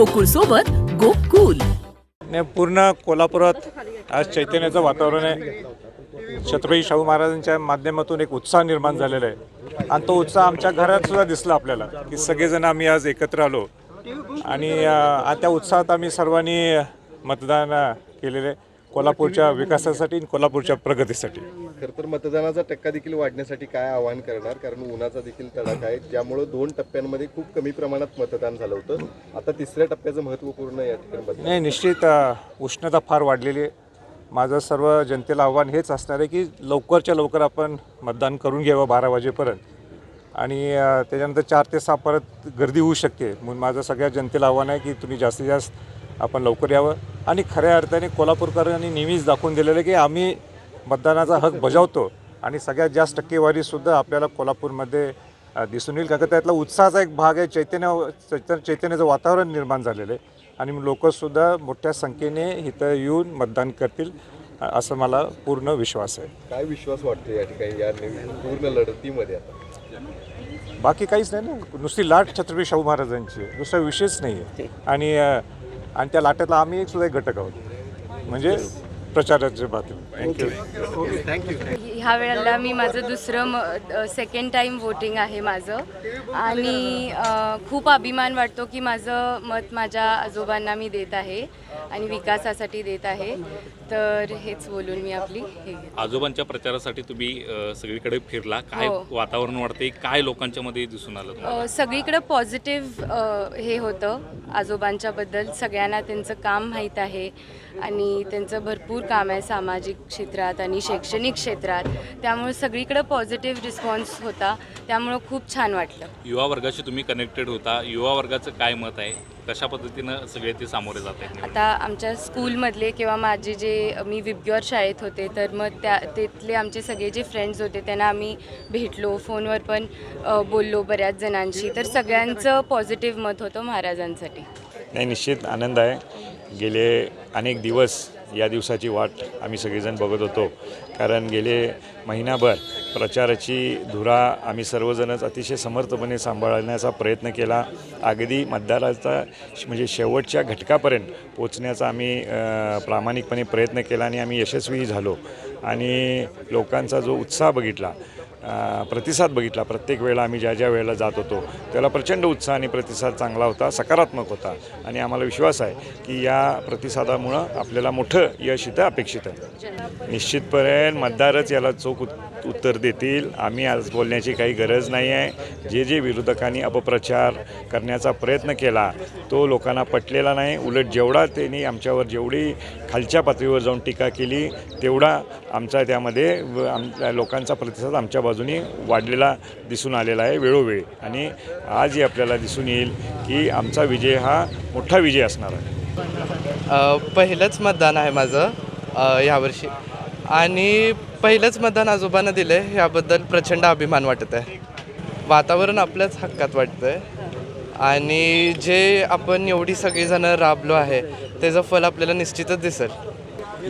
गोकुळ सोबत गोकुल. नाही पूर्ण कोल्हापुरात आज चैतन्याचं वातावरण आहे. छत्रपती शाहू महाराजांच्या माध्यमातून एक उत्साह निर्माण झालेला आहे. आणि तो उत्साह आमच्या घरात सुद्धा दिसला आपल्याला की सगळेजण आम्ही आज एकत्र आलो. आणि आ- त्या उत्साहात आम्ही सर्वांनी मतदान केलेलं केलेले आहे. कोल्हापूरच्या विकासासाठी आणि कोल्हापूरच्या प्रगतीसाठी. खरं तर मतदानाचा टक्का देखील वाढण्यासाठी काय आवाहन करणार? कारण उन्हाचा देखील तडाखा आहे. ज्यामुळं दोन टप्प्यांमध्ये खूप कमी प्रमाणात मतदान झालं होतं. आता तिसऱ्या टप्प्याचं महत्त्वपूर्ण या ठिकाणी नाही निश्चित उष्णता फार वाढलेली आहे. माझं सर्व जनतेला आव्हान हेच असणार आहे की लवकरच्या लवकर आपण मतदान करून घ्यावं बारा वाजेपर्यंत. आणि त्याच्यानंतर चार ते सहा परत गर्दी होऊ शकते. म्हणून माझं सगळ्या जनतेला आव्हान आहे की तुम्ही जास्तीत जास्त आपण लवकर यावं. आणि खऱ्या अर्थाने कोल्हापूरकरांनी नेहमीच दाखवून दिलेलं आहे की आम्ही मतदानाचा हक बजावतो आणि सगळ्यात जास्त टक्केवारीसुद्धा आपल्याला कोल्हापूरमध्ये दिसून येईल. कारण का त्यातला उत्साहाचा एक भाग आहे चैतन्य चैतन्य चैतन्याचं वातावरण निर्माण झालेलं आहे. आणि लोकसुद्धा मोठ्या संख्येने इथं येऊन मतदान करतील असं मला पूर्ण विश्वास आहे. काय विश्वास वाटतो या ठिकाणी या पूर्ण लढतीमध्ये बाकी काहीच नाही ना. नुसती लाट छत्रपती शाहू महाराजांची. दुसरा विषयच नाही आहे आणि आणि त्या लाटेतला आम्ही एक सुद्धा एक घटक आहोत. म्हणजे प्रचाराच्या बाबतीत थँक्यू ह्या वेळेला मी माझं दुसरं म सेकंड टाईम वोटिंग आहे माझं. आणि अ, खूप अभिमान वाटतो की माझं मत माझ्या आजोबांना मी देत आहे. आणि विकासासाठी देत आहे. तर हेच बोलून मी आपली हे घेते. आजोबांच्या प्रचारासाठी तुम्ही अ, सगळीकडे फिरला. काय हो. वातावरण वाटते काय लोकांच्या मध्ये दिसून आलं तुम्हाला? अ, सगळीकडं पॉझिटिव्ह हे होतं आजोबांच्याबद्दल सगळ्यांना त्यांचं काम माहीत आहे आणि त्यांचं भरपूर काम आहे सामाजिक क्षेत्रात आणि शैक्षणिक क्षेत्रात. त्यामुळे सगळीकडं पॉझिटिव्ह रिस्पॉन्स होता. त्यामुळं खूप छान वाटलं. युवा वर्गाशी तुम्ही कनेक्टेड होता. युवा वर्गाचं काय मत आहे? कशा पद्धतीनं सगळे ते सामोरे जात आहेत आता आमच्या स्कूलमधले किंवा माझे जे मी विबग्योर शाळेत होते तर मग त्या तिथले आमचे सगळे जे फ्रेंड्स होते त्यांना आम्ही भेटलो. फोनवर पण बोललो बऱ्याच जणांशी. तर सगळ्यांचं पॉझिटिव्ह मत होतं महाराजांसाठी. नाही निश्चित आनंद आहे. गेले अनेक दिवस या दिवसाची वाट आम्ही सगळेजण बघत होतो. कारण गेले महिनाभर प्रचाराची धुरा आम्ही सर्वजणच अतिशय समर्थपणे सांभाळण्याचा प्रयत्न केला. अगदी मतदाराचा श- म्हणजे शेवटच्या घटकापर्यंत पोचण्याचा आम्ही प्रामाणिकपणे प्रयत्न केला आणि आम्ही यशस्वीही झालो. आणि लोकांचा जो उत्साह बघितला प्रतिसाद बघितला. प्रत्येक वेळेला आम्ही ज्या ज्या वेळेला जात होतो त्याला प्रचंड उत्साह आणि प्रतिसाद चांगला होता सकारात्मक होता. आणि आम्हाला विश्वास आहे की या प्रतिसादामुळं आपल्याला मोठं यश इथं अपेक्षित आहे. निश्चितपर्यंत मतदारच याला चोख उत्तर देतील. आम्ही आज बोलण्याची काही गरज नाही आहे. जे जे विरोधकांनी अपप्रचार करण्याचा प्रयत्न केला तो लोकांना पटलेला नाही. उलट जेवढा त्यांनी आमच्यावर जेवढी खालच्या पातळीवर जाऊन टीका केली तेवढा आमचा त्यामध्ये आम आमच्या लोकांचा प्रतिसाद आमच्या बाजूने वाढलेला दिसून आलेला आहे वेळोवेळी. आणि आजही आपल्याला दिसून येईल की आमचा विजय हा मोठा विजय असणार आहे. पहिलंच मतदान आहे माझं यावर्षी. आणि पहिलंच मतदान आजोबांना दिलं आहे याबद्दल प्रचंड अभिमान वाटत आहे. वातावरण आपल्याच हक्कात वाटतं आहे आणि जे आपण एवढी सगळीजणं राबलो आहे त्याचं फल आपल्याला निश्चितच दिसेल.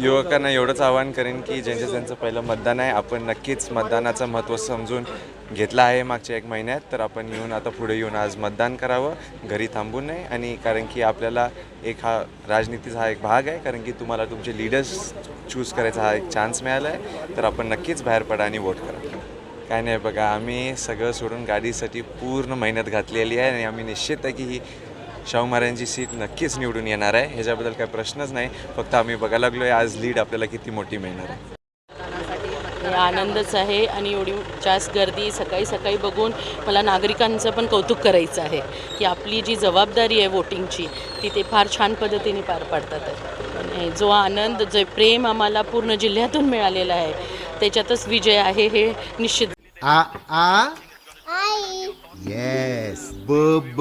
युवकांना एवढंच आवाहन करेन की ज्यांचं ज्यांचं पहिलं मतदान आहे. आपण नक्कीच मतदानाचं महत्त्व समजून घेतलं आहे मागच्या एक महिन्यात. तर आपण येऊन आता पुढे येऊन आज मतदान करावं घरी थांबू नये आणि कारण की आपल्याला एक हा राजनीतीचा हा एक भाग आहे. कारण की तुम्हाला तुमचे लीडर्स चूज करायचा हा एक चान्स मिळाला आहे तर आपण नक्कीच बाहेर पडा आणि वोट करा. काय नाही बघा आम्ही सगळं सोडून गाडीसाठी पूर्ण मेहनत घातलेली आहे. आणि आम्ही निश्चित आहे की ही शाहू महाराजांची सीट नक्कीच निवडून येणार आहे. ह्याच्याबद्दल काही प्रश्नच नाही. फक्त आम्ही बघायला लागलो आहे आज लीड आपल्याला किती मोठी मिळणार आहे. आनंदच आहे आणि एवढी जास्त गर्दी सकाळी सकाळी बघून मला नागरिकांचं पण कौतुक करायचं आहे की आपली जी जबाबदारी आहे वोटिंगची ती ते फार छान पद्धतीने पार पाडतात. आहे आणि जो आनंद जे प्रेम आम्हाला पूर्ण जिल्ह्यातून मिळालेलं आहे त्याच्यातच विजय आहे हे निश्चित. आ आ? येस ब ब